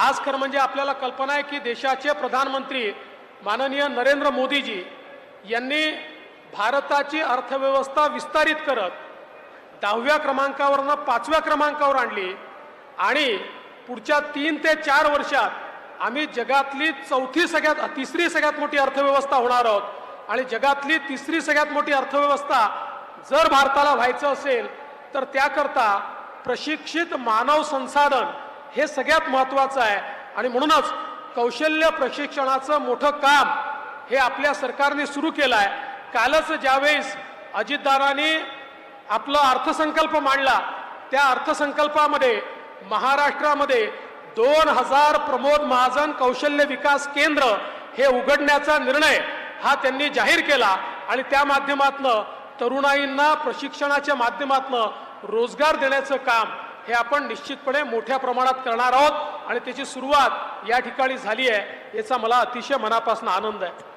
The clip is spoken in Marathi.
आज खरं म्हणजे आपल्याला कल्पना आहे की देशाचे प्रधानमंत्री माननीय नरेंद्र मोदीजी यांनी भारताची अर्थव्यवस्था विस्तारित करत दहाव्या क्रमांकावरनं पाचव्या क्रमांकावर आणली आणि पुढच्या तीन ते चार वर्षात आम्ही जगातली चौथी सगळ्यात तिसरी सगळ्यात मोठी अर्थव्यवस्था होणार आहोत. आणि जगातली तिसरी सगळ्यात मोठी अर्थव्यवस्था जर भारताला व्हायचं असेल तर त्याकरता प्रशिक्षित मानव संसाधन हे सगळ्यात महत्त्वाचं आहे. आणि म्हणूनच कौशल्य प्रशिक्षणाचं मोठं काम हे आपल्या सरकारने सुरू केलं आहे कालच ज्यावेळेस अजितदारांनी आपला अर्थसंकल्प मांडला त्या अर्थसंकल्पामध्ये महाराष्ट्रामध्ये दोन हजार प्रमोद महाजन कौशल्य विकास केंद्र हे उघडण्याचा निर्णय हा त्यांनी जाहीर केला आणि त्या माध्यमातनं तरुणाईंना प्रशिक्षणाच्या माध्यमातनं रोजगार देण्याचं काम हे आपण निश्चितपणे मोठ्या प्रमाणात करणार आहोत आणि त्याची सुरुवात या ठिकाणी झाली आहे याचा मला अतिशय मनापासून आनंद आहे.